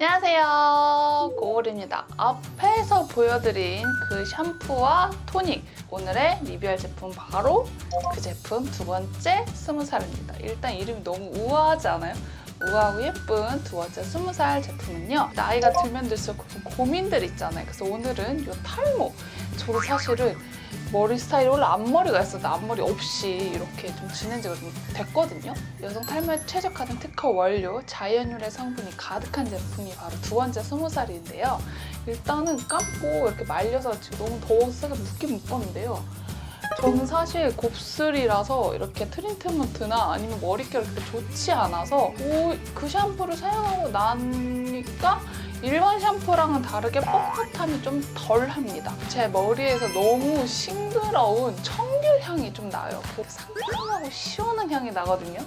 안녕하세요. 고울입니다. 앞에서 보여드린 그 샴푸와 토닉. 오늘의 리뷰할 제품 바로 그 제품 두 번째 스무 살입니다. 일단 이름이 너무 우아하지 않아요? 우아하고 예쁜 두 번째 스무 살 제품은요. 나이가 들면 들수록 그 고민들 있잖아요. 그래서 오늘은 이 탈모. 저도 사실은 머리 스타일이 원래 앞머리가 있었는데 앞머리 없이 이렇게 좀 지낸 지가 좀 됐거든요. 여성 탈모에 최적화된 특허 원료 자연유래 성분이 가득한 제품이 바로 두 번째 스무 살인데요. 일단은 감고 이렇게 말려서 지금 너무 더워서 묶긴 묶었는데요. 저는 사실 곱슬이라서 이렇게 트리트먼트나 아니면 머릿결이 그렇게 좋지 않아서 오, 그 샴푸를 사용하고 나니까 일반 샴푸랑은 다르게 뻣뻣함이 좀 덜합니다. 제 머리에서 너무 싱그러운 청귤 향이 좀 나요. 그 상큼하고 시원한 향이 나거든요.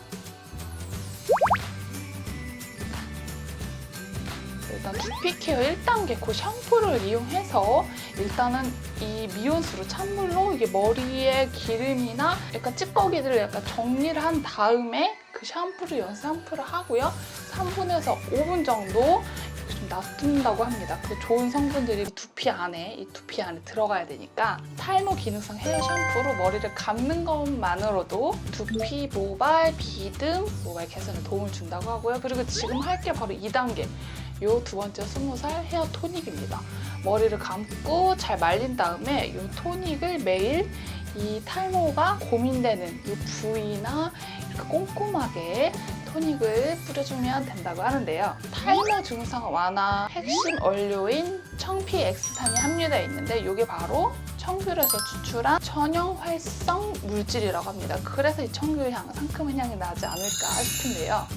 일단 두피 케어 1단계 그 샴푸를 이용해서 일단은 이 미온수로 찬물로 이게 머리에 기름이나 약간 찌꺼기들을 약간 정리를 한 다음에 그 샴푸를 연 샴푸를 하고요. 3분에서 5분 정도 좀 놔둔다고 합니다. 그 좋은 성분들이 두피 안에 이 두피 안에 들어가야 되니까 탈모 기능성 헤어 샴푸로 머리를 감는 것만으로도 두피 모발, 비듬, 모발 개선에 도움을 준다고 하고요. 그리고 지금 할 게 바로 2단계. 요 두 번째 20살 헤어 토닉입니다. 머리를 감고 잘 말린 다음에 이 토닉을 매일 이 탈모가 고민되는 이 부위나 이렇게 꼼꼼하게 토닉을 뿌려주면 된다고 하는데요. 탈모 증상 완화 핵심 원료인 청피 엑스탄이 함유되어 있는데 이게 바로 청귤에서 추출한 천연 활성 물질이라고 합니다. 그래서 이 청귤 향, 상큼한 향이 나지 않을까 싶은데요.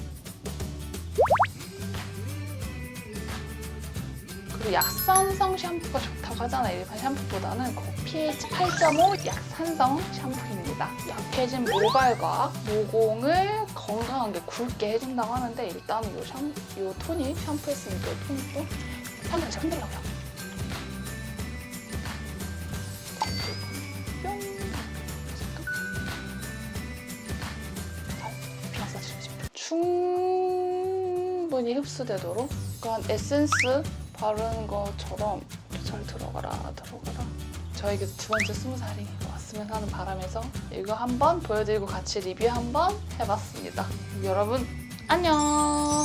그리고 약산성 샴푸가 좋다고 하잖아요. 일반 샴푸보다는 그 pH 8.5 약산성 샴푸입니다. 약해진 모발과 모공을 건강하게 굵게 해준다고 하는데 일단 이 샴, 이 토닉 샴푸 했으니까 이 토닉도 잘 흔들려고요. 뿅. 잘 마사지 해줍니다. 충분히 흡수되도록 약간 에센스 바르는 것처럼 잘 들어가라 들어가라. 저에게도 두 번째 스무 살이 왔으면 하는 바람에서 이거 한번 보여드리고 같이 리뷰 한번 해봤습니다. 여러분 안녕